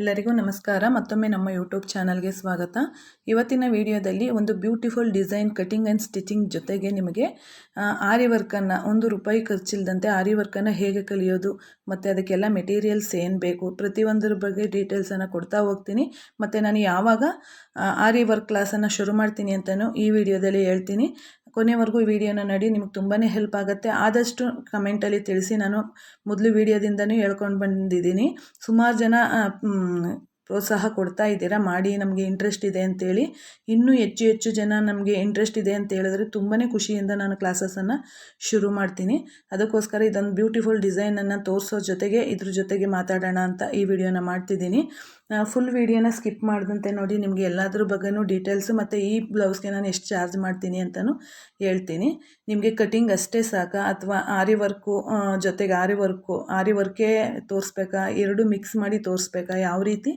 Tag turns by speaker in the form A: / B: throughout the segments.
A: ಎಲ್ಲರಿಗೂ ನಮಸ್ಕಾರ. ಮತ್ತೊಮ್ಮೆ ನಮ್ಮ ಯೂಟ್ಯೂಬ್ ಚಾನಲ್ಗೆ ಸ್ವಾಗತ. ಇವತ್ತಿನ ವಿಡಿಯೋದಲ್ಲಿ ಒಂದು beautiful design cutting and stitching ಜೊತೆಗೆ ನಿಮಗೆ ಆರಿ ವರ್ಕನ್ನು ಒಂದು ರೂಪಾಯಿ ಖರ್ಚಿಲ್ಲದಂತೆ ಆರಿ ವರ್ಕನ್ನು ಹೇಗೆ ಕಲಿಯೋದು, ಮತ್ತು ಅದಕ್ಕೆಲ್ಲ ಮೆಟೀರಿಯಲ್ಸ್ ಏನು ಬೇಕು, ಪ್ರತಿಯೊಂದರ ಬಗ್ಗೆ ಡೀಟೇಲ್ಸನ್ನು ಕೊಡ್ತಾ ಹೋಗ್ತೀನಿ. ಮತ್ತು ನಾನು ಯಾವಾಗ ಆರಿ ವರ್ಕ್ ಕ್ಲಾಸನ್ನು ಶುರು ಮಾಡ್ತೀನಿ ಅಂತಲೂ ಈ ವಿಡಿಯೋದಲ್ಲಿ ಹೇಳ್ತೀನಿ. ಕೊನೆವರೆಗೂ ವಿಡಿಯೋನ ನೋಡಿ, ನಿಮ್ಗೆ ತುಂಬಾ ಹೆಲ್ಪ್ ಆಗುತ್ತೆ. ಆದಷ್ಟು ಕಮೆಂಟಲ್ಲಿ ತಿಳಿಸಿ. ನಾನು ಮೊದಲು ವಿಡಿಯೋದಿಂದನೂ ಹೇಳ್ಕೊಂಡು ಬಂದಿದ್ದೀನಿ. ಸುಮಾರು ಜನ ಪ್ರೋತ್ಸಾಹ ಕೊಡ್ತಾ ಇದ್ದೀರಾ? ಮಾಡಿ ನಮಗೆ ಇಂಟ್ರೆಸ್ಟ್ ಇದೆ ಅಂತೇಳಿ. ಇನ್ನೂ ಹೆಚ್ಚು ಹೆಚ್ಚು ಜನ ನಮಗೆ ಇಂಟ್ರೆಸ್ಟ್ ಇದೆ ಅಂತ ಹೇಳಿದ್ರೆ ತುಂಬಾ ಖುಷಿಯಿಂದ ನಾನು ಕ್ಲಾಸಸನ್ನು ಶುರು ಮಾಡ್ತೀನಿ. ಅದಕ್ಕೋಸ್ಕರ ಇದೊಂದು ಬ್ಯೂಟಿಫುಲ್ ಡಿಸೈನನ್ನು ತೋರಿಸೋ ಜೊತೆಗೆ ಇದ್ರ ಜೊತೆಗೆ ಮಾತಾಡೋಣ ಅಂತ ಈ ವಿಡಿಯೋನ ಮಾಡ್ತಿದ್ದೀನಿ. ಫುಲ್ ವಿಡಿಯೋನ ಸ್ಕಿಪ್ ಮಾಡಿದಂತೆ ನೋಡಿ ನಿಮಗೆ ಎಲ್ಲದ್ರ ಬಗ್ಗೆನೂ ಡೀಟೇಲ್ಸು ಮತ್ತು ಈ ಬ್ಲೌಸ್ಗೆ ನಾನು ಎಷ್ಟು ಚಾರ್ಜ್ ಮಾಡ್ತೀನಿ ಅಂತಲೂ ಹೇಳ್ತೀನಿ. ನಿಮಗೆ ಕಟಿಂಗ್ ಅಷ್ಟೇ ಸಾಕಾ ಅಥವಾ ಆರಿ ವರ್ಕು ಜೊತೆಗೆ ಆರಿ ವರ್ಕು ಆರಿ ವರ್ಕೇ ತೋರಿಸ್ಬೇಕಾ? ಎರಡು ಮಿಕ್ಸ್ ಮಾಡಿ ತೋರಿಸ್ಬೇಕಾ? ಯಾವ ರೀತಿ?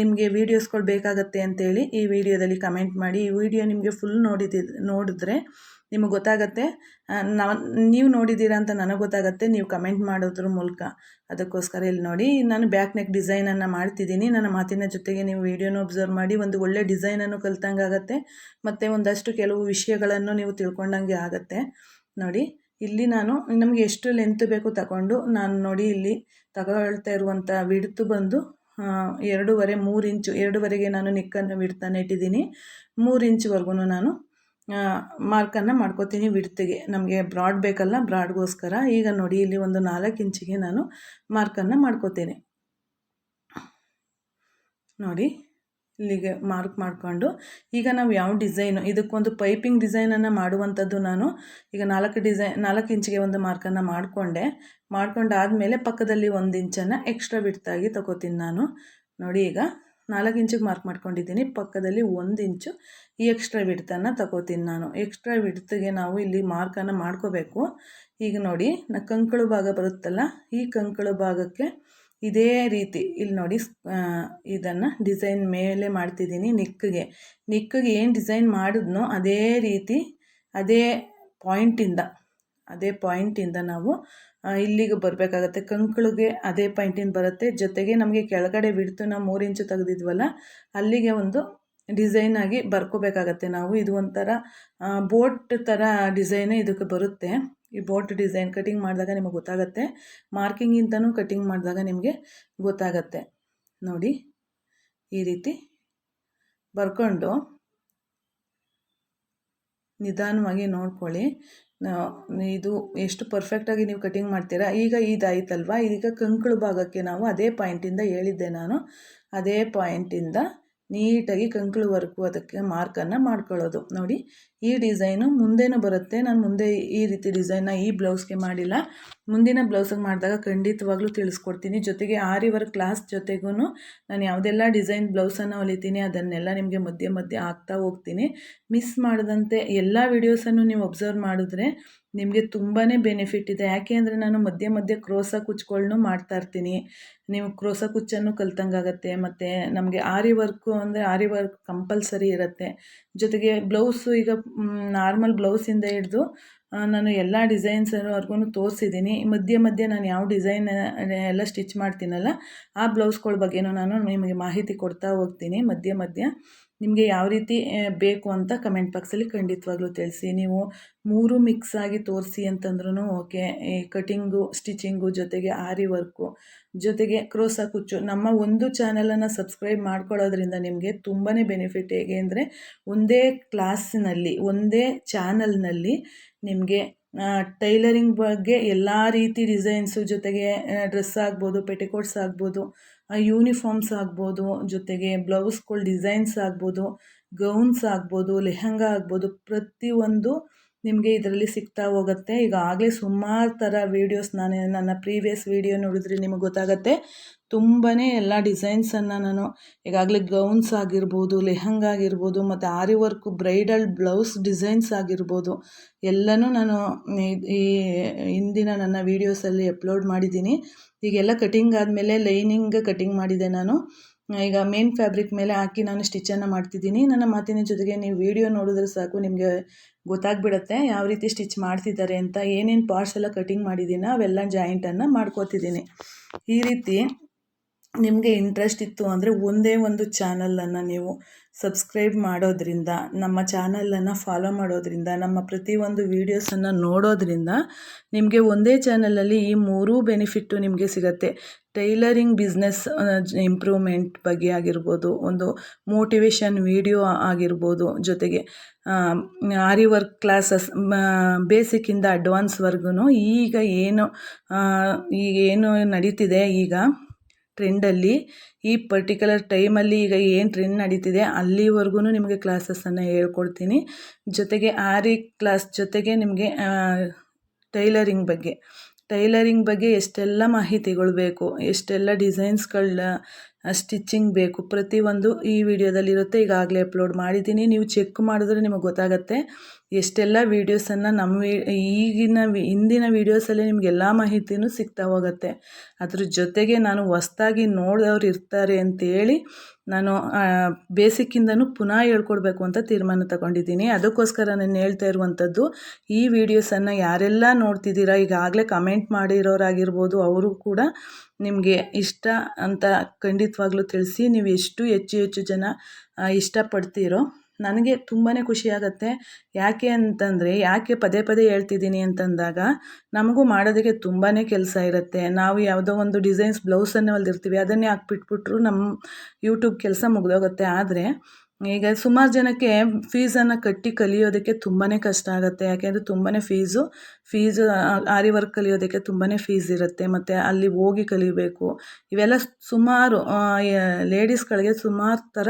A: ನಿಮಗೆ ವೀಡಿಯೋಸ್ಗಳು ಬೇಕಾಗತ್ತೆ ಅಂತೇಳಿ ಈ ವಿಡಿಯೋದಲ್ಲಿ ಕಮೆಂಟ್ ಮಾಡಿ. ಈ ವಿಡಿಯೋ ನಿಮಗೆ ಫುಲ್ ನೋಡಿದ ನೋಡಿದ್ರೆ ನಿಮಗೆ ಗೊತ್ತಾಗತ್ತೆ? ನಾವು, ನೀವು ನೋಡಿದ್ದೀರಾ ಅಂತ ನನಗೆ ಗೊತ್ತಾಗತ್ತೆ. ನೀವು ಕಮೆಂಟ್ ಮಾಡೋದ್ರ ಮೂಲಕ. ಅದಕ್ಕೋಸ್ಕರ ಇಲ್ಲಿ ನೋಡಿ, ನಾನು ಬ್ಯಾಕ್ ನೆಕ್ ಡಿಸೈನನ್ನು ಮಾಡ್ತಿದ್ದೀನಿ. ನನ್ನ ಮಾತಿನ ಜೊತೆಗೆ ನೀವು ವಿಡಿಯೋನ ಒಬ್ಸರ್ವ್ ಮಾಡಿ, ಒಂದು ಒಳ್ಳೆ ಡಿಸೈನನ್ನು ಕಲ್ತಂಗೆ ಆಗುತ್ತೆ. ಮತ್ತು ಒಂದಷ್ಟು ಕೆಲವು ವಿಷಯಗಳನ್ನು ನೀವು ತಿಳ್ಕೊಂಡಂಗೆ ಆಗುತ್ತೆ. ನೋಡಿ, ಇಲ್ಲಿ ನಾನು, ನಮಗೆ ಎಷ್ಟು ಲೆಂತ್ ಬೇಕು ತಗೊಂಡು, ನಾನು ನೋಡಿ ಇಲ್ಲಿ ತಗೊಳ್ತಾ ಇರುವಂಥ ವಿಡ್ತು ಬಂದು ಎರಡೂವರೆ, ಮೂರು ಇಂಚು ಎರಡೂವರೆಗೆ ನಾನು ನಿಕ್ಕನ್ನು ವಿಡ್ತಾನೆ ಇಟ್ಟಿದ್ದೀನಿ. ಮೂರು ಇಂಚ್ವರೆಗೂ ನಾನು ಮಾರ್ಕನ್ನು ಮಾಡ್ಕೋತೀನಿ ವಿಡ್ತಿಗೆ. ನಮಗೆ ಬ್ರಾಡ್ ಬೇಕಲ್ಲ, ಬ್ರಾಡ್ಗೋಸ್ಕರ. ಈಗ ನೋಡಿ, ಇಲ್ಲಿ ಒಂದು ನಾಲ್ಕು ಇಂಚಿಗೆ ನಾನು ಮಾರ್ಕನ್ನು ಮಾಡ್ಕೋತೀನಿ. ನೋಡಿ, ಇಲ್ಲಿಗೆ ಮಾರ್ಕ್ ಮಾಡಿಕೊಂಡು. ಈಗ ನಾವು ಯಾವ ಡಿಸೈನು, ಇದಕ್ಕೊಂದು ಪೈಪಿಂಗ್ ಡಿಸೈನನ್ನು ಮಾಡುವಂಥದ್ದು ನಾನು ಈಗ ನಾಲ್ಕು ಡಿಸೈನ್ ನಾಲ್ಕು ಇಂಚಿಗೆ ಒಂದು ಮಾರ್ಕನ್ನು ಮಾಡಿಕೊಂಡೆ. ಮಾಡ್ಕೊಂಡಾದಮೇಲೆ ಪಕ್ಕದಲ್ಲಿ ಒಂದು ಇಂಚನ್ನು ಎಕ್ಸ್ಟ್ರಾ ಬಿಡ್ತಾಗಿ ತಗೋತೀನಿ ನಾನು. ನೋಡಿ ಈಗ. ನಾಲ್ಕು ಇಂಚಿಗೆ ಮಾರ್ಕ್ ಮಾಡ್ಕೊಂಡಿದ್ದೀನಿ. ಪಕ್ಕದಲ್ಲಿ ಒಂದು ಇಂಚು ಈ ಎಕ್ಸ್ಟ್ರಾ ವಿಡ್ತನ್ನು ತಗೋತೀನಿ ನಾನು. ಎಕ್ಸ್ಟ್ರಾ ಬಿಡ್ತಿಗೆ ನಾವು ಇಲ್ಲಿ ಮಾರ್ಕನ್ನು ಮಾಡ್ಕೋಬೇಕು. ಈಗ ನೋಡಿ, ನಾ ಕಂಕಳು ಭಾಗ ಬರುತ್ತಲ್ಲ, ಈ ಕಂಕಳು ಭಾಗಕ್ಕೆ ಇದೇ ರೀತಿ ಇಲ್ಲಿ ನೋಡಿ ಇದನ್ನು ಡಿಸೈನ್ ಮೇಲೆ ಮಾಡ್ತಿದ್ದೀನಿ ನಿಕ್ಕಿಗೆ. ನಿಕ್ಕಿಗೆ ಏನು ಡಿಸೈನ್ ಮಾಡಿದ್ನೋ ಅದೇ ರೀತಿ, ಅದೇ ಪಾಯಿಂಟಿಂದ ಅದೇ ಪಾಯಿಂಟಿಂದ ನಾವು ಇಲ್ಲಿಗೆ ಬರಬೇಕಾಗತ್ತೆ. ಕಂಕಳಿಗೆ ಅದೇ ಪಾಯಿಂಟಿಂದ ಬರುತ್ತೆ. ಜೊತೆಗೆ ನಮಗೆ ಕೆಳಗಡೆ ಬಿಡ್ತು ನಾವು ಮೂರು ಇಂಚು ತೆಗೆದಿದ್ವಲ್ಲ, ಅಲ್ಲಿಗೆ ಒಂದು ಡಿಸೈನ್ ಆಗಿ ಬರ್ಕೋಬೇಕಾಗತ್ತೆ ನಾವು. ಇದು ಒಂಥರ ಬೋಟ್ ಥರ ಡಿಸೈನ್ ಇದಕ್ಕೆ ಬರುತ್ತೆ. ಈ ಬೋಟ್ ಡಿಸೈನ್ ಕಟಿಂಗ್ ಮಾಡಿದಾಗ ನಿಮಗೆ ಗೊತ್ತಾಗತ್ತೆ. ಮಾರ್ಕಿಂಗಿಂತನೂ ಕಟಿಂಗ್ ಮಾಡಿದಾಗ ನಿಮಗೆ ಗೊತ್ತಾಗತ್ತೆ. ನೋಡಿ, ಈ ರೀತಿ ಬರ್ಕೊಂಡು ನಿಧಾನವಾಗಿ ನೋಡ್ಕೊಳ್ಳಿ. ಇದು ಎಷ್ಟು ಪರ್ಫೆಕ್ಟಾಗಿ ನೀವು ಕಟಿಂಗ್ ಮಾಡ್ತೀರಾ? ಈಗ ಇದಾಯ್ತಲ್ವ? ಈಗ ಕಂಕಳು ಭಾಗಕ್ಕೆ ನಾವು ಅದೇ ಪಾಯಿಂಟಿಂದ ಹೇಳಿದ್ದೆ ನಾನು. ಅದೇ ಪಾಯಿಂಟಿಂದ ನೀಟಾಗಿ ಕಂಕಳುವರೆಗೂ ಅದಕ್ಕೆ ಮಾರ್ಕನ್ನು ಮಾಡ್ಕೊಳ್ಳೋದು. ನೋಡಿ ಈ ಡಿಸೈನು ಮುಂದೆನೂ ಬರುತ್ತೆ? ನಾನು ಮುಂದೆ ಈ ರೀತಿ ಡಿಸೈನ್ನ ಈ ಬ್ಲೌಸ್ಗೆ ಮಾಡಿಲ್ಲ. ಮುಂದಿನ ಬ್ಲೌಸಿಗೆ ಮಾಡಿದಾಗ ಖಂಡಿತವಾಗ್ಲೂ ತಿಳಿಸ್ಕೊಡ್ತೀನಿ. ಜೊತೆಗೆ ಆರಿ ವರ್ಕ್ ಕ್ಲಾಸ್ ಜೊತೆಗೂ ನಾನು ಯಾವುದೆಲ್ಲ ಡಿಸೈನ್ ಬ್ಲೌಸನ್ನು ಹೊಲಿತೀನಿ ಅದನ್ನೆಲ್ಲ ನಿಮಗೆ ಮಧ್ಯೆ ಮಧ್ಯೆ ಹಾಕ್ತಾ ಹೋಗ್ತೀನಿ. ಮಿಸ್ ಮಾಡದಂತೆ ಎಲ್ಲ ವೀಡಿಯೋಸನ್ನು ನೀವು ಅಬ್ಸರ್ವ್ ಮಾಡಿದ್ರೆ ನಿಮಗೆ ತುಂಬಾ ಬೆನಿಫಿಟ್ ಇದೆ. ಯಾಕೆ ಅಂದರೆ ನಾನು ಮಧ್ಯೆ ಮಧ್ಯೆ ಕ್ರೋಸ ಕುಚ್ಚುಗಳ್ನು ಮಾಡ್ತಾ ಇರ್ತೀನಿ. ನೀವು ಕ್ರೋಸ ಕುಚ್ಚನ್ನು ಕಲ್ತಂಗಾಗತ್ತೆ, ಮತ್ತು ನಮಗೆ ಆರಿ ವರ್ಕು ಅಂದರೆ ಆರಿ ವರ್ಕ್ ಕಂಪಲ್ಸರಿ ಇರುತ್ತೆ. ಜೊತೆಗೆ ಬ್ಲೌಸು ಈಗ ನಾರ್ಮಲ್ ಬ್ಲೌಸಿಂದ ಹಿಡಿದು ನಾನು ಎಲ್ಲ ಡಿಸೈನ್ಸ್ವರೆಗೂ ತೋರಿಸಿದ್ದೀನಿ ಮಧ್ಯೆ ಮಧ್ಯೆ ನಾನು ಯಾವ ಡಿಸೈನ್ ಎಲ್ಲ ಸ್ಟಿಚ್ ಮಾಡ್ತೀನಲ್ಲ, ಆ ಬ್ಲೌಸ್ಗಳ ಬಗ್ಗೆನೂ ನಾನು ನಿಮಗೆ ಮಾಹಿತಿ ಕೊಡ್ತಾ ಹೋಗ್ತೀನಿ ಮಧ್ಯೆ ಮಧ್ಯೆ. ನಿಮಗೆ ಯಾವ ರೀತಿ ಬೇಕು ಅಂತ ಕಮೆಂಟ್ ಬಾಕ್ಸಲ್ಲಿ ಖಂಡಿತವಾಗ್ಲೂ ತಿಳಿಸಿ. ನೀವು ಮೂರು ಮಿಕ್ಸ್ ಆಗಿ ತೋರಿಸಿ ಅಂತಂದ್ರೂ ಓಕೆ. ಈ ಕಟಿಂಗು, ಸ್ಟಿಚಿಂಗು ಜೊತೆಗೆ ಆರಿ ವರ್ಕು, ಜೊತೆಗೆ ಕ್ರೋಸ ಕುಚ್ಚು, ನಮ್ಮ ಒಂದು ಚಾನಲನ್ನು ಸಬ್ಸ್ಕ್ರೈಬ್ ಮಾಡ್ಕೊಳ್ಳೋದ್ರಿಂದ ನಿಮಗೆ ತುಂಬಾ ಬೆನಿಫಿಟ್ ಹೇಗೆ ಅಂದರೆ, ಒಂದೇ ಕ್ಲಾಸಿನಲ್ಲಿ, ಒಂದೇ ಚಾನಲ್ನಲ್ಲಿ ನಿಮಗೆ ಟೈಲರಿಂಗ್ ಬಗ್ಗೆ ಎಲ್ಲ ರೀತಿ ಡಿಸೈನ್ಸು ಜೊತೆಗೆ ಡ್ರೆಸ್ ಆಗ್ಬೋದು, ಪೆಟಿಕೋಟ್ಸ್ ಆಗ್ಬೋದು ಯೂನಿಫಾರ್ಮ್ಸ್ ಆಗ್ಬೋದು ಜೊತೆಗೆ ಬ್ಲೌಸ್ಗಳ ಡಿಸೈನ್ಸ್ ಆಗ್ಬೋದು ಗೌನ್ಸ್ ಆಗ್ಬೋದು ಲೆಹೆಂಗಾ ಆಗ್ಬೋದು ಪ್ರತಿಯೊಂದು ನಿಮಗೆ ಇದರಲ್ಲಿ ಸಿಗ್ತಾ ಹೋಗುತ್ತೆ. ಈಗ ಈಗಾಗಲೇ ಸುಮಾರು ಥರ ವೀಡಿಯೋಸ್ ನಾನು ನನ್ನ ಪ್ರೀವಿಯಸ್ ವೀಡಿಯೋ ನೋಡಿದ್ರೆ ನಿಮಗೆ ಗೊತ್ತಾಗುತ್ತೆ. ತುಂಬಾ ಎಲ್ಲ ಡಿಸೈನ್ಸನ್ನು ನಾನು ಈಗಾಗಲೇ ಗೌನ್ಸ್ ಆಗಿರ್ಬೋದು, ಲೆಹಂಗಾ ಆಗಿರ್ಬೋದು, ಮತ್ತು aari work bridal blouse designs ಆಗಿರ್ಬೋದು. ಎಲ್ಲನೂ ನಾನು ಈ ಹಿಂದಿನ ನನ್ನ ವೀಡಿಯೋಸಲ್ಲಿ ಅಪ್ಲೋಡ್ ಮಾಡಿದ್ದೀನಿ. ಈಗೆಲ್ಲ ಕಟಿಂಗ್ ಆದಮೇಲೆ ಲೈನಿಂಗ್ ಕಟಿಂಗ್ ಮಾಡಿದೆ ನಾನು. ಈಗ ಮೇನ್ ಫ್ಯಾಬ್ರಿಕ್ ಮೇಲೆ ಹಾಕಿ ನಾನು ಸ್ಟಿಚನ್ನು ಮಾಡ್ತಿದ್ದೀನಿ. ನನ್ನ ಮಾತಿನ ಜೊತೆಗೆ ನೀವು ವಿಡಿಯೋ ನೋಡಿದ್ರೆ ಸಾಕು, ನಿಮಗೆ ಗೊತ್ತಾಗ್ಬಿಡುತ್ತೆ ಯಾವ ರೀತಿ ಸ್ಟಿಚ್ ಮಾಡ್ತಿದ್ದಾರೆ ಅಂತ, ಏನೇನು ಪಾರ್ಟ್ಸ್ ಎಲ್ಲ ಕಟಿಂಗ್ ಮಾಡಿದ್ದೀನೋ, ಅವೆಲ್ಲ ಜಾಯಿಂಟನ್ನು ಮಾಡ್ಕೋತಿದ್ದೀನಿ. ಈ ರೀತಿ ನಿಮಗೆ ಇಂಟ್ರೆಸ್ಟ್ ಇತ್ತು ಅಂದರೆ ಒಂದೇ ಒಂದು ಚಾನಲನ್ನು ನೀವು ಸಬ್ಸ್ಕ್ರೈಬ್ ಮಾಡೋದ್ರಿಂದ, ನಮ್ಮ ಚಾನಲನ್ನು ಫಾಲೋ ಮಾಡೋದ್ರಿಂದ, ನಮ್ಮ ಪ್ರತಿಯೊಂದು ವೀಡಿಯೋಸನ್ನು ನೋಡೋದ್ರಿಂದ ನಿಮಗೆ ಒಂದೇ ಚಾನಲಲ್ಲಿ ಈ ಮೂರೂ ಬೆನಿಫಿಟ್ಟು ನಿಮಗೆ ಸಿಗುತ್ತೆ. ಟೈಲರಿಂಗ್ ಬಿಸ್ನೆಸ್ ಇಂಪ್ರೂವ್ಮೆಂಟ್ ಬಗ್ಗೆ ಆಗಿರ್ಬೋದು, ಒಂದು ಮೋಟಿವೇಶನ್ ವೀಡಿಯೋ ಆಗಿರ್ಬೋದು ಜೊತೆಗೆ ಆರಿ ವರ್ಕ್ ಕ್ಲಾಸಸ್ ಬೇಸಿಕ್ಕಿಂದ ಅಡ್ವಾನ್ಸ್ವರೆಗೂ ಈಗ ಏನು ಈಗ ಏನು ನಡೀತಿದೆ ಈಗ ಟ್ರೆಂಡಲ್ಲಿ, ಈ ಪರ್ಟಿಕ್ಯುಲರ್ ಟೈಮಲ್ಲಿ ಈಗ ಏನು ಟ್ರೆಂಡ್ ನಡೀತಿದೆ ಅಲ್ಲಿವರೆಗೂ ನಿಮಗೆ ಕ್ಲಾಸಸನ್ನು ಹೇಳ್ಕೊಡ್ತೀನಿ. ಜೊತೆಗೆ ಆರಿ ಕ್ಲಾಸ್ ಜೊತೆಗೆ ನಿಮಗೆ ಟೈಲರಿಂಗ್ ಬಗ್ಗೆ. ಟೈಲರಿಂಗ್ ಬಗ್ಗೆ ಎಷ್ಟೆಲ್ಲ ಮಾಹಿತಿಗಳು ಬೇಕು ಎಷ್ಟೆಲ್ಲ ಡಿಸೈನ್ಸ್ಗಳನ್ನ ಸ್ಟಿಚ್ಚಿಂಗ್ ಬೇಕು. ಪ್ರತಿಯೊಂದು ಈ ವಿಡಿಯೋದಲ್ಲಿರುತ್ತೆ ಈಗಾಗಲೇ ಅಪ್ಲೋಡ್ ಮಾಡಿದ್ದೀನಿ. ನೀವು ಚೆಕ್ ಮಾಡಿದ್ರೆ ನಿಮಗೆ ಗೊತ್ತಾಗುತ್ತೆ. ಎಷ್ಟೆಲ್ಲ ವೀಡಿಯೋಸನ್ನು ನಮ್ಮ ಈಗಿನ ಹಿಂದಿನ ವೀಡಿಯೋಸಲ್ಲೇ ನಿಮಗೆಲ್ಲ ಮಾಹಿತಿನೂ ಸಿಗ್ತಾ ಹೋಗುತ್ತೆ. ಅದ್ರ ಜೊತೆಗೆ ನಾನು ಹೊಸ್ದಾಗಿ ನೋಡಿದವ್ರು ಇರ್ತಾರೆ ಅಂತೇಳಿ ನಾನು ಬೇಸಿಕ್ಕಿಂದನೂ ಪುನಃ ಹೇಳ್ಕೊಡ್ಬೇಕು ಅಂತ ತೀರ್ಮಾನ ತಗೊಂಡಿದ್ದೀನಿ. ಅದಕ್ಕೋಸ್ಕರ ನಾನು ಹೇಳ್ತಾ ಇರುವಂಥದ್ದು, ಈ ವಿಡಿಯೋಸನ್ನು ಯಾರೆಲ್ಲ ನೋಡ್ತಿದ್ದೀರಾ, ಈಗಾಗಲೇ ಕಮೆಂಟ್ ಮಾಡಿರೋರಾಗಿರ್ಬೋದು, ಅವರು ಕೂಡ ನಿಮಗೆ ಇಷ್ಟ ಅಂತ ಖಂಡಿತವಾಗ್ಲೂ ತಿಳಿಸಿ, ನೀವು ಎಷ್ಟು ಹೆಚ್ಚು ಹೆಚ್ಚು ಜನ ಇಷ್ಟಪಡ್ತೀರೋ ನನಗೆ ತುಂಬಾ ಖುಷಿಯಾಗತ್ತೆ ಯಾಕೆ ಅಂತಂದರೆ, ಯಾಕೆ ಪದೇ ಪದೇ ಹೇಳ್ತಿದ್ದೀನಿ ಅಂತಂದಾಗ, ನಮಗೂ ಮಾಡೋದಕ್ಕೆ ತುಂಬಾ ಕೆಲಸ ಇರುತ್ತೆ. ನಾವು ಯಾವುದೋ ಒಂದು ಡಿಸೈನ್ಸ್ ಬ್ಲೌಸನ್ನು ಹೊಲ್ದಿರ್ತೀವಿ, ಅದನ್ನೇ ಹಾಕ್ಬಿಟ್ಬಿಟ್ರು ನಮ್ಮ ಯೂಟ್ಯೂಬ್ ಕೆಲಸ ಮುಗಿದೋಗುತ್ತೆ. ಆದರೆ ಈಗ ಸುಮಾರು ಜನಕ್ಕೆ ಫೀಸನ್ನು ಕಟ್ಟಿ ಕಲಿಯೋದಕ್ಕೆ ತುಂಬಾ ಕಷ್ಟ ಆಗುತ್ತೆ. ಯಾಕೆಂದರೆ ತುಂಬಾ ಫೀಸು ಫೀಸು ಆರಿ ವರ್ಕ್ ಕಲಿಯೋದಕ್ಕೆ ತುಂಬಾ ಫೀಸ್ ಇರುತ್ತೆ. ಮತ್ತು ಅಲ್ಲಿ ಹೋಗಿ ಕಲಿಬೇಕು. ಇವೆಲ್ಲ ಸುಮಾರು ಲೇಡೀಸ್ಗಳಿಗೆ ಸುಮಾರು ಥರ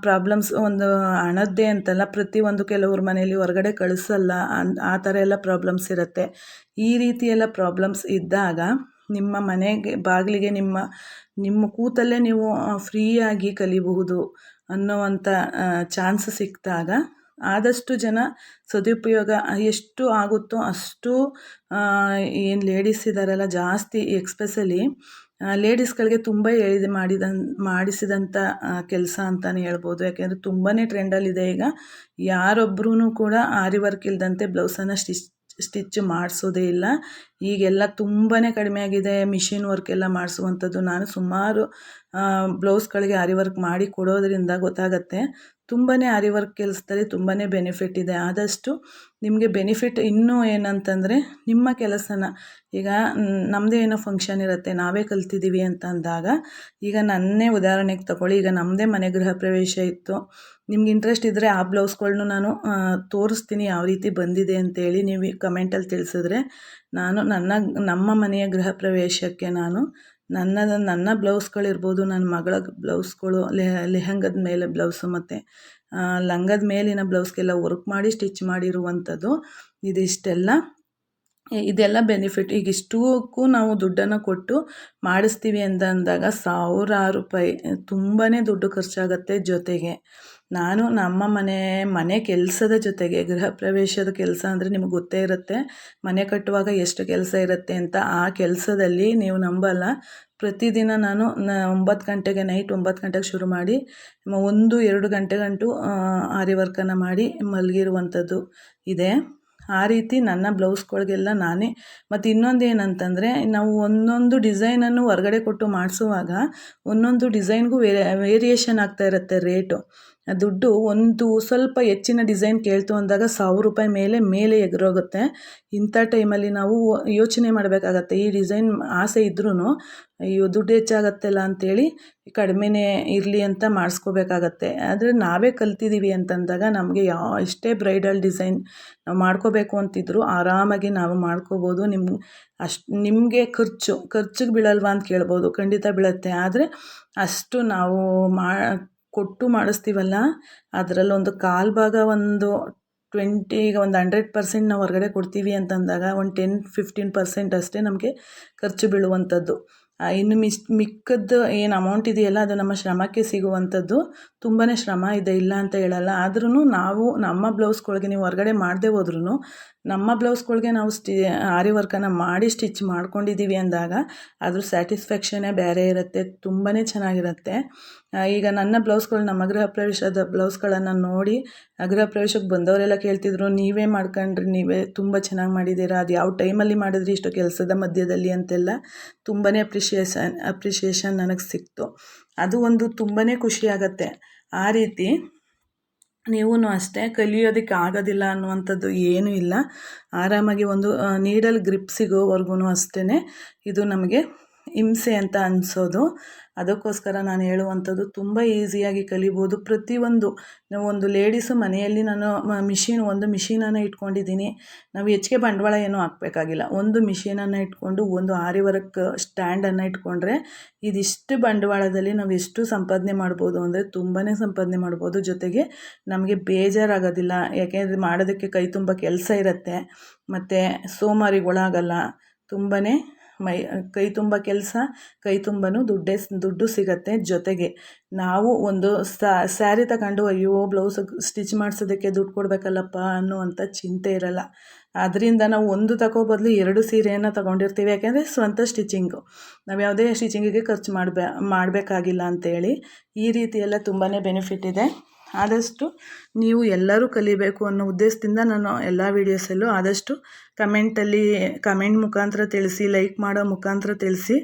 A: ಪ್ರಾಬ್ಲಮ್ಸ್ ಒಂದು ಹಣದ್ದೇ ಅಂತಲ್ಲ. ಪ್ರತಿಯೊಂದು ಕೆಲವ್ರ ಮನೆಯಲ್ಲಿ ಹೊರಗಡೆ ಕಳಿಸಲ್ಲ. ಆ ಥರ ಎಲ್ಲ ಪ್ರಾಬ್ಲಮ್ಸ್ ಇರುತ್ತೆ. ಈ ರೀತಿ ಎಲ್ಲ ಪ್ರಾಬ್ಲಮ್ಸ್ ಇದ್ದಾಗ ನಿಮ್ಮ ಮನೆಗೆ, ಬಾಗಿಲಿಗೆ ನಿಮ್ಮ ನಿಮ್ಮ ಕೂತಲ್ಲೇ ನೀವು ಫ್ರೀಯಾಗಿ ಕಲಿಬಹುದು. ಅನ್ನೋವಂಥ ಚಾನ್ಸ್ ಸಿಕ್ಕಿದಾಗ ಆದಷ್ಟು ಜನ ಸದುಪಯೋಗ ಎಷ್ಟು ಆಗುತ್ತೋ ಅಷ್ಟು ಏನು ಲೇಡೀಸ್ ಇದ್ದಾರಲ್ಲ ಜಾಸ್ತಿ ಎಕ್ಸ್ಪೆಸಲಿ ಲೇಡೀಸ್ಗಳಿಗೆ ತುಂಬ ಹೇಳಿದೆ ಮಾಡಿದ ಮಾಡಿಸಿದಂಥ ಕೆಲಸ ಅಂತಲೇ ಹೇಳ್ಬೋದು. ಯಾಕೆಂದರೆ ತುಂಬಾ ಟ್ರೆಂಡಲ್ಲಿದೆ ಈಗ. ಯಾರೊಬ್ಬರೂ ಕೂಡ ಆರಿ ವರ್ಕ್ ಇಲ್ಲದಂತೆ ಬ್ಲೌಸನ್ನು ಸ್ಟಿಚ್ ಸ್ಟಿಚ್ ಮಾಡಿಸೋದೇ ಇಲ್ಲ. ಈಗೆಲ್ಲ ತುಂಬಾ ಕಡಿಮೆ ಆಗಿದೆ. ಮಿಷಿನ್ ವರ್ಕ್ ಎಲ್ಲ ಮಾಡಿಸುವಂಥದ್ದು ನಾನು ಸುಮಾರು ಬ್ಲೌಸ್ಗಳಿಗೆ ಆರಿ ವರ್ಕ್ ಮಾಡಿ ಕೊಡೋದರಿಂದ ಗೊತ್ತಾಗತ್ತೆ. ತುಂಬಾ ಆರಿ ವರ್ಕ್ ಕೆಲಸದಲ್ಲಿ ತುಂಬಾ ಬೆನಿಫಿಟ್ ಇದೆ. ಆದಷ್ಟು ನಿಮಗೆ ಬೆನಿಫಿಟ್ ಇನ್ನೂ ಏನಂತಂದರೆ ನಿಮ್ಮ ಕೆಲಸನ, ಈಗ ನಮ್ಮದೇ ಏನೋ ಫಂಕ್ಷನ್ ಇರುತ್ತೆ, ನಾವೇ ಕಲ್ತಿದ್ದೀವಿ ಅಂತ ಅಂದಾಗ, ಈಗ ನನ್ನೇ ಉದಾಹರಣೆಗೆ ತಗೊಳ್ಳಿ, ಈಗ ನಮ್ಮದೇ ಮನೆ ಗೃಹ ಪ್ರವೇಶ ಇತ್ತು, ನಿಮ್ಗೆ ಇಂಟ್ರೆಸ್ಟ್ ಇದ್ದರೆ ಆ ಬ್ಲೌಸ್ಗಳ್ನು ನಾನು ತೋರಿಸ್ತೀನಿ, ಯಾವ ರೀತಿ ಬಂದಿದೆ ಅಂತೇಳಿ ನೀವು ಕಮೆಂಟಲ್ಲಿ ತಿಳಿಸಿದ್ರೆ, ನಾನು ನನ್ನ, ನಮ್ಮ ಮನೆಯ ಗೃಹ ಪ್ರವೇಶಕ್ಕೆ ನಾನು ನನ್ನ ನನ್ನ ಬ್ಲೌಸ್ಗಳಿರ್ಬೋದು, ನನ್ನ ಮಗಳ ಬ್ಲೌಸ್ಗಳು ಲೆಹಂಗದ ಮೇಲೆ ಬ್ಲೌಸು ಮತ್ತು ಲಂಗದ ಮೇಲಿನ ಬ್ಲೌಸ್ಗೆಲ್ಲ ವರ್ಕ್ ಮಾಡಿ, ಸ್ಟಿಚ್ ಮಾಡಿರುವಂಥದ್ದು. ಇದಿಷ್ಟೆಲ್ಲ. ಇದೆಲ್ಲ ಬೆನಿಫಿಟ್ ಈಗ ಇಷ್ಟಕ್ಕೂ ನಾವು ದುಡ್ಡನ್ನು ಕೊಟ್ಟು ಮಾಡಿಸ್ತೀವಿ ಅಂತ ಅಂದಾಗ ಸಾವಿರಾರು ರೂಪಾಯಿ ತುಂಬಾ ದುಡ್ಡು ಖರ್ಚಾಗತ್ತೆ ಜೊತೆಗೆ. ನಾನು ನಮ್ಮ ಮನೆ ಮನೆ ಕೆಲಸದ ಜೊತೆಗೆ, ಗೃಹ ಪ್ರವೇಶದ ಕೆಲಸ ಅಂದರೆ ನಿಮಗೆ ಗೊತ್ತೇ ಇರುತ್ತೆ, ಮನೆ ಕಟ್ಟುವಾಗ ಎಷ್ಟು ಕೆಲಸ ಇರುತ್ತೆ ಅಂತ ಆ ಕೆಲಸದಲ್ಲಿ ನೀವು ನಂಬಲ್ಲ. ಪ್ರತಿದಿನ ನಾನು ಒಂಬತ್ತು ಗಂಟೆಗೆ ನೈಟ್ ಒಂಬತ್ತು ಗಂಟೆಗೆ ಶುರು ಮಾಡಿ, ಒಂದು, ಎರಡು ಗಂಟೆಗಂಟು ಆರಿ ವರ್ಕನ್ನು ಮಾಡಿ ಮಲಗಿರುವಂಥದ್ದು ಇದೆ. ಆ ರೀತಿ ನನ್ನ ಬ್ಲೌಸ್ಗಳಿಗೆಲ್ಲ ನಾನೇ. ಮತ್ತು ಇನ್ನೊಂದು ಏನಂತಂದರೆ ನಾವು ಒಂದೊಂದು ಡಿಸೈನನ್ನು ಹೊರಗಡೆ ಕೊಟ್ಟು ಮಾಡಿಸುವಾಗ, ಒಂದೊಂದು ಡಿಸೈನ್ಗೂ ವೇರಿಯೇಷನ್ ಆಗ್ತಾ ಇರುತ್ತೆ ರೇಟು. ದುಡ್ಡು ಒಂದು ಸ್ವಲ್ಪ ಹೆಚ್ಚಿನ ಡಿಸೈನ್ ಕೇಳ್ತು ಅಂದಾಗ ಸಾವಿರ ರೂಪಾಯಿ ಮೇಲೆ ಮೇಲೆ ಎಗರೋಗುತ್ತೆ. ಇಂಥ ಟೈಮಲ್ಲಿ ನಾವು ಯೋಚನೆ ಮಾಡಬೇಕಾಗತ್ತೆ. ಈ ಡಿಸೈನ್ ಆಸೆ ಇದ್ರೂ ಅಯ್ಯೋ, ದುಡ್ಡು ಹೆಚ್ಚಾಗತ್ತಲ್ಲ ಅಂಥೇಳಿ ಕಡಿಮೆನೇ ಇರಲಿ ಅಂತ ಮಾಡಿಸ್ಕೋಬೇಕಾಗತ್ತೆ. ಆದರೆ ನಾವೇ ಕಲ್ತಿದ್ದೀವಿ ಅಂತಂದಾಗ ನಮಗೆ ಯಾವ ಎಷ್ಟೇ ಬ್ರೈಡಲ್ ಡಿಸೈನ್ ನಾವು ಮಾಡ್ಕೋಬೇಕು ಅಂತಿದ್ರು ಆರಾಮಾಗಿ ನಾವು ಮಾಡ್ಕೋಬೋದು. ನಿಮ್ಮ ಅಷ್ಟು ನಿಮಗೆ ಖರ್ಚು, ಖರ್ಚಿಗೆ ಬೀಳಲ್ವಾ ಅಂತ ಕೇಳ್ಬೋದು. ಖಂಡಿತ ಬೀಳುತ್ತೆ. ಆದರೆ ಅಷ್ಟು ನಾವು ಮಾ ಕೊಟ್ಟು ಮಾಡಿಸ್ತೀವಲ್ಲ, ಅದರಲ್ಲೊಂದು ಕಾಲು ಭಾಗ ಒಂದು ಟ್ವೆಂಟಿ ಈಗ ಒಂದು ಹಂಡ್ರೆಡ್ ಪರ್ಸೆಂಟ್ ನಾವು ಹೊರಗಡೆ ಕೊಡ್ತೀವಿ ಅಂತಂದಾಗ ಒಂದು ಟೆನ್ ಫಿಫ್ಟೀನ್ ಪರ್ಸೆಂಟ್ ಅಷ್ಟೇ ನಮಗೆ ಖರ್ಚು ಬೀಳುವಂಥದ್ದು ಇನ್ನು ಮಿಸ್, ಮಿಕ್ಕದ್ದು ಏನು ಅಮೌಂಟ್ ಇದೆಯಲ್ಲ, ಅದು ನಮ್ಮ ಶ್ರಮಕ್ಕೆ ಸಿಗುವಂಥದ್ದು. ತುಂಬಾ ಶ್ರಮ ಇದೆ, ಇಲ್ಲ ಅಂತ ಹೇಳಲ್ಲ. ಆದ್ರೂ ನಾವು ನಮ್ಮ ಬ್ಲೌಸ್ಗಳಿಗೆ ನೀವು ಹೊರಗಡೆ ಮಾಡದೆ ಹೋದ್ರೂ ನಮ್ಮ ಬ್ಲೌಸ್ಗಳಿಗೆ ನಾವು ಸ್ಟಿ, ಆರಿ ವರ್ಕನ್ನು ಮಾಡಿ ಸ್ಟಿಚ್ ಮಾಡ್ಕೊಂಡಿದ್ದೀವಿ ಅಂದಾಗ, ಅದ್ರ ಸ್ಯಾಟಿಸ್ಫ್ಯಾಕ್ಷನೇ ಬೇರೆ ಇರುತ್ತೆ ತುಂಬಾ ಚೆನ್ನಾಗಿರುತ್ತೆ. ಈಗ ನನ್ನ ಬ್ಲೌಸ್ಗಳು ನಮ್ಮ ಗೃಹ ಪ್ರವೇಶದ ಬ್ಲೌಸ್ಗಳನ್ನು ನೋಡಿ ಗೃಹ ಪ್ರವೇಶಕ್ಕೆ ಬಂದವರೆಲ್ಲ ಕೇಳ್ತಿದ್ರು, ನೀವೇ ಮಾಡ್ಕೊಂಡ್ರಿ, ನೀವೇ ತುಂಬ ಚೆನ್ನಾಗಿ ಮಾಡಿದ್ದೀರಾ, ಅದು ಯಾವ ಟೈಮಲ್ಲಿ ಮಾಡಿದ್ರಿ, ಇಷ್ಟು ಕೆಲಸದ ಮಧ್ಯದಲ್ಲಿ ಅಂತೆಲ್ಲ ತುಂಬಾ ಅಪ್ರಿಷಿಯೇಷನ್ ಅಪ್ರಿಷಿಯೇಷನ್ ನನಗೆ ಸಿಕ್ತು. ಅದು ಒಂದು ತುಂಬಾ ಖುಷಿಯಾಗತ್ತೆ ಆ ರೀತಿ ನೀವೂ ಅಷ್ಟೇ ಕಲಿಯೋದಕ್ಕೆ ಆಗೋದಿಲ್ಲ ಅನ್ನುವಂಥದ್ದು ಏನೂ ಇಲ್ಲ. ಆರಾಮಾಗಿ ಒಂದು ನೀಡಲ್ ಗ್ರಿಪ್ ಸಿಗೋವರೆಗೂ ಅಷ್ಟೇ ಇದು ನಮಗೆ ಹಿಂಸೆ ಅಂತ ಅನಿಸೋದು. ಅದಕ್ಕೋಸ್ಕರ ನಾನು ಹೇಳುವಂಥದ್ದು ತುಂಬ ಈಸಿಯಾಗಿ ಕಲಿಬೋದು. ಪ್ರತಿಯೊಂದು, ನಾವು ಒಂದು ಲೇಡೀಸು ಮನೆಯಲ್ಲಿ ನಾನು ಮಿಷಿನ್, ಒಂದು ಮಿಷಿನನ್ನು ಇಟ್ಕೊಂಡಿದ್ದೀನಿ. ನಾವು ಹೆಚ್ಚಿಗೆ ಬಂಡವಾಳ ಏನೂ ಹಾಕಬೇಕಾಗಿಲ್ಲ. ಒಂದು ಮಿಷಿನನ್ನು ಇಟ್ಕೊಂಡು ಒಂದು ಆರಿ ವರ್ಕ್ ಸ್ಟ್ಯಾಂಡನ್ನು ಇಟ್ಕೊಂಡ್ರೆ ಇದಿಷ್ಟು ಬಂಡವಾಳದಲ್ಲಿ ನಾವು ಎಷ್ಟು ಸಂಪಾದನೆ ಮಾಡ್ಬೋದು ಅಂದರೆ ತುಂಬಾ ಸಂಪಾದನೆ ಮಾಡ್ಬೋದು. ಜೊತೆಗೆ ನಮಗೆ ಬೇಜಾರಾಗೋದಿಲ್ಲ. ಯಾಕೆಂದರೆ ಮಾಡೋದಕ್ಕೆ ಕೈ ತುಂಬ ಕೆಲಸ ಇರುತ್ತೆ. ಮತ್ತು ಸೋಮಾರಿಗೊಳಾಗಲ್ಲ. ತುಂಬಾ ಮೈ, ಕೈ ತುಂಬ ಕೆಲಸ, ಕೈ ತುಂಬನೂ ದುಡ್ಡೇ ದುಡ್ಡು ಸಿಗತ್ತೆ ಜೊತೆಗೆ. ನಾವು ಒಂದು ಸ್ಯಾರಿ ತಗೊಂಡು ಅಯ್ಯೋ ಬ್ಲೌಸ್ ಸ್ಟಿಚ್ ಮಾಡಿಸೋದಕ್ಕೆ ದುಡ್ಡು ಕೊಡಬೇಕಲ್ಲಪ್ಪ ಅನ್ನುವಂಥ ಚಿಂತೆ ಇರಲ್ಲ. ಅದರಿಂದ ನಾವು ಒಂದು ತಗೋ ಬದಲು ಎರಡು ಸೀರೆಯನ್ನು ತಗೊಂಡಿರ್ತೀವಿ. ಯಾಕೆಂದರೆ ಸ್ವಂತ ಸ್ಟಿಚಿಂಗು. ನಾವು ಯಾವುದೇ ಸ್ಟಿಚಿಂಗಿಗೆ ಖರ್ಚು ಮಾಡಬೇ, ಮಾಡಬೇಕಾಗಿಲ್ಲ ಅಂತೇಳಿ ಈ ರೀತಿ ಎಲ್ಲ ತುಂಬಾ ಬೆನಿಫಿಟ್ ಇದೆ. ಆದಷ್ಟು ನೀವು ಎಲ್ಲರೂ ಕಲಿಬೇಕು ಅನ್ನೋ ಉದ್ದೇಶದಿಂದ ನಾನು ಎಲ್ಲ ವೀಡಿಯೋಸಲ್ಲೂ ಆದಷ್ಟು ಕಮೆಂಟಲ್ಲಿ ಕಮೆಂಟ್ ಮುಖಾಂತರ ತಿಳಿಸಿ ಲೈಕ್ ಮಾಡೋ ಮುಖಾಂತರ ತಿಳಿಸಿ.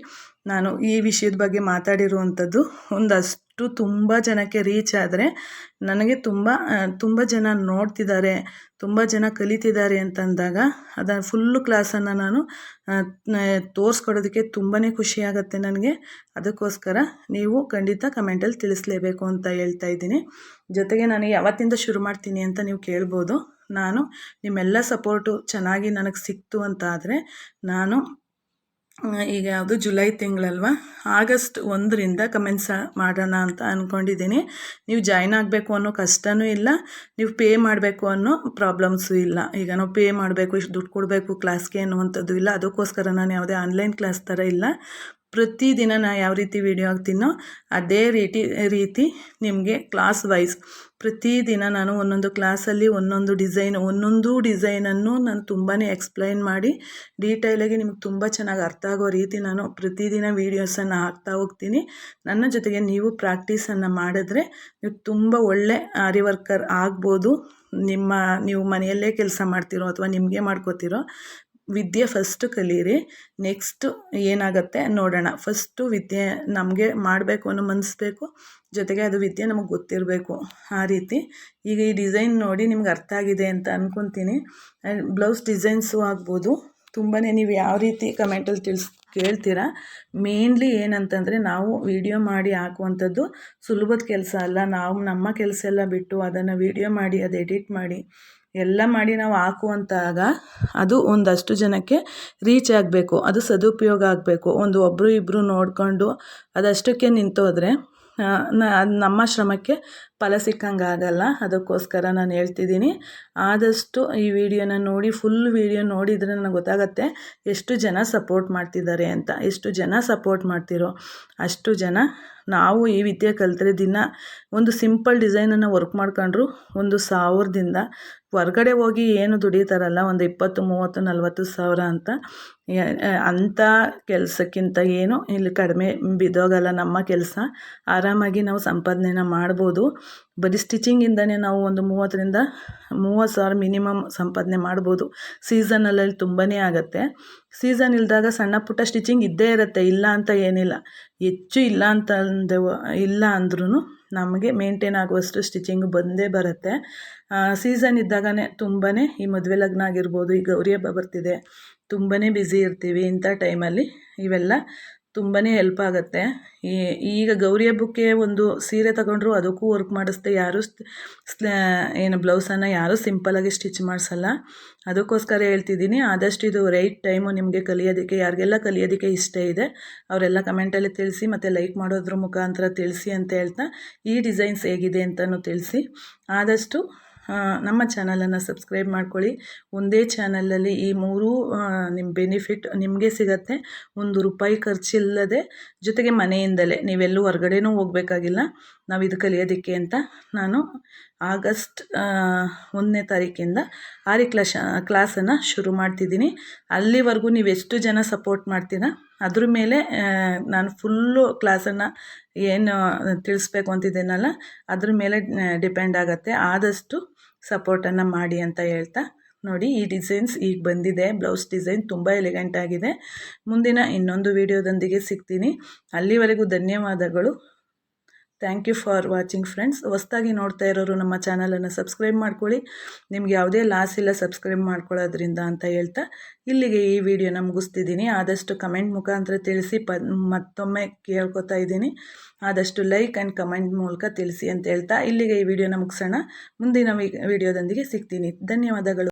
A: ನಾನು ಈ ವಿಷಯದ ಬಗ್ಗೆ ಮಾತಾಡಿರುವಂಥದ್ದು ಒಂದಷ್ಟು ತುಂಬ ಜನಕ್ಕೆ ರೀಚ್ ಆದರೆ ನನಗೆ ತುಂಬ ತುಂಬ ಜನ ನೋಡ್ತಿದ್ದಾರೆ, ತುಂಬ ಜನ ಕಲಿತಿದ್ದಾರೆ ಅಂತಂದಾಗ ಅದನ್ನು ಫುಲ್ಲು ಕ್ಲಾಸನ್ನು ನಾನು ತೋರಿಸ್ಕೊಡೋದಕ್ಕೆ ತುಂಬಾ ಖುಷಿಯಾಗತ್ತೆ ನನಗೆ. ಅದಕ್ಕೋಸ್ಕರ ನೀವು ಖಂಡಿತ ಕಮೆಂಟಲ್ಲಿ ತಿಳಿಸ್ಲೇಬೇಕು ಅಂತ ಹೇಳ್ತಾ ಇದ್ದೀನಿ. ಜೊತೆಗೆ ನಾನು ಯಾವತ್ತಿಂದ ಶುರು ಮಾಡ್ತೀನಿ ಅಂತ ನೀವು ಕೇಳ್ಬೋದು. ನಾನು ನಿಮ್ಮೆಲ್ಲ ಸಪೋರ್ಟು ಚೆನ್ನಾಗಿ ನನಗೆ ಸಿಕ್ತು ಅಂತ ಆದರೆ ನಾನು ಈಗ ಯಾವುದು ಜುಲೈ ತಿಂಗಳಲ್ವ? ಆಗಸ್ಟ್ ಒಂದರಿಂದ ಕಮೆಂಟ್ಸ್ ಮಾಡೋಣ ಅಂತ ಅಂದ್ಕೊಂಡಿದ್ದೀನಿ ನೀವು ಜಾಯ್ನ್ ಆಗಬೇಕು ಅನ್ನೋ ಕಷ್ಟವೂ ಇಲ್ಲ, ನೀವು ಪೇ ಮಾಡಬೇಕು ಅನ್ನೋ ಪ್ರಾಬ್ಲಮ್ಸು ಇಲ್ಲ. ಈಗ ನಾವು ಪೇ ಮಾಡಬೇಕು, ಇಷ್ಟು ದುಡ್ಡು ಕೊಡಬೇಕು ಕ್ಲಾಸ್ಗೆ ಅನ್ನುವಂಥದ್ದು ಇಲ್ಲ. ಅದಕ್ಕೋಸ್ಕರ ನಾನು ಯಾವುದೇ ಆನ್ಲೈನ್ ಕ್ಲಾಸ್ ಥರ ಇಲ್ಲ. ಪ್ರತಿದಿನ ನಾನು ಯಾವ ರೀತಿ ವೀಡಿಯೋ ಹಾಕ್ತೀನೋ ಅದೇ ರೀತಿ ರೀತಿ ನಿಮಗೆ ಕ್ಲಾಸ್ ವೈಸ್ ಪ್ರತಿದಿನ ನಾನು ಒಂದೊಂದು ಕ್ಲಾಸಲ್ಲಿ ಒಂದೊಂದು ಡಿಸೈನ್ ಒಂದೊಂದು ಡಿಸೈನನ್ನು ನಾನು ತುಂಬಾ ಎಕ್ಸ್ಪ್ಲೈನ್ ಮಾಡಿ ಡೀಟೇಲಾಗಿ ನಿಮ್ಗೆ ತುಂಬ ಚೆನ್ನಾಗಿ ಅರ್ಥ ಆಗೋ ರೀತಿ ನಾನು ಪ್ರತಿದಿನ ವೀಡಿಯೋಸನ್ನು ಹಾಕ್ತಾ ಹೋಗ್ತೀನಿ. ನನ್ನ ಜೊತೆಗೆ ನೀವು ಪ್ರಾಕ್ಟೀಸನ್ನು ಮಾಡಿದ್ರೆ ನೀವು ತುಂಬ ಒಳ್ಳೆ ಆರಿ ವರ್ಕರ್ ಆಗ್ಬೋದು. ನಿಮ್ಮ, ನೀವು ಮನೆಯಲ್ಲೇ ಕೆಲಸ ಮಾಡ್ತಿರೋ ಅಥವಾ ನಿಮಗೆ ಮಾಡ್ಕೋತಿರೋ ವಿದ್ಯೆ ಫಸ್ಟು ಕಲೀರಿ. ನೆಕ್ಸ್ಟು ಏನಾಗುತ್ತೆ ನೋಡೋಣ. ಫಸ್ಟು ವಿದ್ಯೆ ನಮಗೆ ಮಾಡಬೇಕು ಅನ್ನೋ ಮನಸ್ಬೇಕು ಜೊತೆಗೆ ಅದು ವಿದ್ಯೆ ನಮಗೆ ಗೊತ್ತಿರಬೇಕು. ಆ ರೀತಿ. ಈಗ ಈ ಡಿಸೈನ್ ನೋಡಿ ನಿಮ್ಗೆ ಅರ್ಥ ಆಗಿದೆ ಅಂತ ಅಂದ್ಕೊತೀನಿ ಬ್ಲೌಸ್ ಡಿಸೈನ್ಸು ಆಗ್ಬೋದು. ತುಂಬಾ ನೀವು ಯಾವ ರೀತಿ ಕಮೆಂಟಲ್ಲಿ ತಿಳಿಸ್, ಕೇಳ್ತೀರಾ? ಮೇನ್ಲಿ ಏನಂತಂದರೆ ನಾವು ವಿಡಿಯೋ ಮಾಡಿ ಹಾಕುವಂಥದ್ದು ಸುಲಭದ ಕೆಲಸ ಅಲ್ಲ. ನಾವು ನಮ್ಮ ಕೆಲಸ ಎಲ್ಲ ಬಿಟ್ಟು ಅದನ್ನು ವಿಡಿಯೋ ಮಾಡಿ, ಅದು ಎಡಿಟ್ ಮಾಡಿ. ಎಲ್ಲ ಮಾಡಿ ನಾವು ಹಾಕುವಂತಾಗ ಅದು ಒಂದಷ್ಟು ಜನಕ್ಕೆ ರೀಚ್ ಆಗಬೇಕು. ಅದು ಸದುಪಯೋಗ ಆಗಬೇಕು. ಒಂದು ಒಬ್ಬರು ಇಬ್ಬರು ನೋಡಿಕೊಂಡು ಅದಷ್ಟಕ್ಕೆ ನಿಂತೋದ್ರೆ ನಮ್ಮ ಶ್ರಮಕ್ಕೆ ಫಲ ಸಿಕ್ಕಂಗೆ ಆಗಲ್ಲ. ಅದಕ್ಕೋಸ್ಕರ ನಾನು ಹೇಳ್ತಿದ್ದೀನಿ. ಆದಷ್ಟು ಈ ವಿಡಿಯೋನ ನೋಡಿ ಫುಲ್ ವಿಡಿಯೋ ನೋಡಿದರೆ ನನಗೆ ಗೊತ್ತಾಗತ್ತೆ ಎಷ್ಟು ಜನ ಸಪೋರ್ಟ್ ಮಾಡ್ತಿದ್ದಾರೆ ಅಂತ. ಎಷ್ಟು ಜನ ಸಪೋರ್ಟ್ ಮಾಡ್ತಿರೋ ಅಷ್ಟು ಜನ ನಾವು ಈ ವಿದ್ಯೆ ಕಲಿತ್ರೆ ದಿನ ಒಂದು ಸಿಂಪಲ್ ಡಿಸೈನನ್ನು ವರ್ಕ್ ಮಾಡ್ಕೊಂಡ್ರು ಒಂದು ಸಾವಿರದಿಂದ ಹೊರ್ಗಡೆ ಹೋಗಿ ಏನು ದುಡಿತಾರಲ್ಲ ಒಂದು ಇಪ್ಪತ್ತು, ಮೂವತ್ತು, ನಲ್ವತ್ತು ಸಾವಿರ ಅಂತ ಅಂಥ ಕೆಲಸಕ್ಕಿಂತ ಏನು ಇಲ್ಲಿ ಕಡಿಮೆ ಬಿದ್ದೋಗಲ್ಲ ನಮ್ಮ ಕೆಲಸ. ಆರಾಮಾಗಿ ನಾವು ಸಂಪಾದನೆನ ಮಾಡ್ಬೋದು. ಬರೀ ಸ್ಟಿಚಿಂಗಿಂದನೇ ನಾವು ಒಂದು ಮೂವತ್ತರಿಂದ ಮೂವತ್ತು ಸಾವಿರ ಮಿನಿಮಮ್ ಸಂಪಾದನೆ ಮಾಡ್ಬೋದು. ಸೀಸನಲ್ಲಿ ತುಂಬಾ ಆಗುತ್ತೆ. ಸೀಸನ್ ಇಲ್ದಾಗ ಸಣ್ಣ ಪುಟ್ಟ ಸ್ಟಿಚಿಂಗ್ ಇದ್ದೇ ಇರುತ್ತೆ. ಇಲ್ಲ ಅಂತ ಏನಿಲ್ಲ. ಹೆಚ್ಚು ಇಲ್ಲ ಅಂತ ಇಲ್ಲ ಅಂದ್ರೂ ನಮಗೆ ಮೇಂಟೈನ್ ಆಗುವಷ್ಟು ಸ್ಟಿಚಿಂಗ್ ಬಂದೇ ಬರುತ್ತೆ. ಸೀಸನ್ ಇದ್ದಾಗಲೇ ತುಂಬಾ ಈ ಮದುವೆ ಲಗ್ನ ಆಗಿರ್ಬೋದು, ಈ ಗೌರಿ ಹಬ್ಬ ಬರ್ತಿದೆ ತುಂಬಾ ಬ್ಯುಸಿ ಇರ್ತೀವಿ ಇಂಥ ಟೈಮಲ್ಲಿ ಇವೆಲ್ಲ. ತುಂಬಾ ಹೆಲ್ಪ್ ಆಗುತ್ತೆ. ಈಗ ಗೌರಿ ಹಬ್ಬಕ್ಕೆ ಒಂದು ಸೀರೆ ತಗೊಂಡ್ರು ಅದಕ್ಕೂ ವರ್ಕ್ ಮಾಡಿಸ್ದೆ. ಯಾರೂ ಏನು ಬ್ಲೌಸನ್ನು ಯಾರೂ ಸಿಂಪಲಾಗಿ ಸ್ಟಿಚ್ ಮಾಡಿಸಲ್ಲ. ಅದಕ್ಕೋಸ್ಕರ ಹೇಳ್ತಿದ್ದೀನಿ, ಆದಷ್ಟು ಇದು ರೈಟ್ ಟೈಮು ನಿಮಗೆ ಕಲಿಯೋದಕ್ಕೆ, ಯಾರಿಗೆಲ್ಲ ಕಲಿಯೋದಕ್ಕೆ ಇಷ್ಟ ಇದೆ, ಅವರೆಲ್ಲ ಕಮೆಂಟಲ್ಲಿ ತಿಳಿಸಿ, ಮತ್ತು ಲೈಕ್ ಮಾಡೋದ್ರ ಮುಖಾಂತರ ತಿಳಿಸಿ ಅಂತ ಹೇಳ್ತಾ, ಈ ಡಿಸೈನ್ಸ್ ಹೇಗಿದೆ ಅಂತಲೂ ತಿಳಿಸಿ. ಆದಷ್ಟು ನಮ್ಮ ಚಾನಲನ್ನು ಸಬ್ಸ್ಕ್ರೈಬ್ ಮಾಡ್ಕೊಳ್ಳಿ. ಒಂದೇ ಚಾನಲಲ್ಲಿ ಈ ಮೂರೂ ನಿಮ್ಮ ಬೆನಿಫಿಟ್ ನಿಮಗೆ ಸಿಗತ್ತೆ. ಒಂದು ರೂಪಾಯಿ ಖರ್ಚಿಲ್ಲದೆ ಜೊತೆಗೆ ಮನೆಯಿಂದಲೇ ನೀವೆಲ್ಲೂ ಹೊರಗಡೆನೂ ಹೋಗಬೇಕಾಗಿಲ್ಲ. ನಾವು ಇದು ಕಲಿಯೋದಕ್ಕೆ ಅಂತ ನಾನು ಆಗಸ್ಟ್ ಒಂದನೇ ತಾರೀಕಿಂದ ಆರಿ ಕ್ಲಾಶ ಕ್ಲಾಸನ್ನು ಶುರು ಮಾಡ್ತಿದ್ದೀನಿ. ಅಲ್ಲಿವರೆಗೂ ನೀವು ಎಷ್ಟು ಜನ ಸಪೋರ್ಟ್ ಮಾಡ್ತೀರಾ, ಅದ್ರ ಮೇಲೆ ನಾನು ಫುಲ್ಲು ಕ್ಲಾಸನ್ನು ಏನು ತಿಳಿಸ್ಬೇಕು ಅಂತಿದ್ದೇನಲ್ಲ ಅದ್ರ ಮೇಲೆ ಡಿಪೆಂಡ್ ಆಗುತ್ತೆ. ಆದಷ್ಟು ಸಪೋರ್ಟನ್ನು ಮಾಡಿ ಅಂತ ಹೇಳ್ತಾ, ನೋಡಿ ಈ ಡಿಸೈನ್ಸ್ ಈಗ ಬಂದಿದೆ, ಬ್ಲೌಸ್ ಡಿಸೈನ್ ತುಂಬ ಎಲಿಗೆಂಟ್ ಆಗಿದೆ ಮುಂದಿನ ಇನ್ನೊಂದು ವಿಡಿಯೋದೊಂದಿಗೆ ಸಿಗ್ತೀನಿ. ಅಲ್ಲಿವರೆಗೂ ಧನ್ಯವಾದಗಳು. Thank you for watching friends ಹೊಸ್ದಾಗಿ ನೋಡ್ತಾ ಇರೋರು ನಮ್ಮ ಚಾನಲನ್ನು ಸಬ್ಸ್ಕ್ರೈಬ್ ಮಾಡ್ಕೊಳ್ಳಿ. ನಿಮ್ಗೆ ಯಾವುದೇ ಲಾಸ್ ಇಲ್ಲ ಸಬ್ಸ್ಕ್ರೈಬ್ ಮಾಡ್ಕೊಳ್ಳೋದ್ರಿಂದ ಅಂತ ಹೇಳ್ತಾ ಇಲ್ಲಿಗೆ ಈ ವಿಡಿಯೋನ ಮುಗಿಸ್ತಿದ್ದೀನಿ. ಆದಷ್ಟು ಕಮೆಂಟ್ ಮುಖಾಂತರ ತಿಳಿಸಿ, ಪ, ಮತ್ತೊಮ್ಮೆ ಕೇಳ್ಕೊತಾ ಇದ್ದೀನಿ. ಆದಷ್ಟು ಲೈಕ್ ಆ್ಯಂಡ್ ಕಮೆಂಟ್ ಮೂಲಕ ತಿಳಿಸಿ ಅಂತ ಹೇಳ್ತಾ ಇಲ್ಲಿಗೆ ಈ ವಿಡಿಯೋನ ಮುಗಿಸೋಣ. ಮುಂದಿನ ವಿಡಿಯೋದೊಂದಿಗೆ ಸಿಗ್ತೀನಿ. ಧನ್ಯವಾದಗಳು.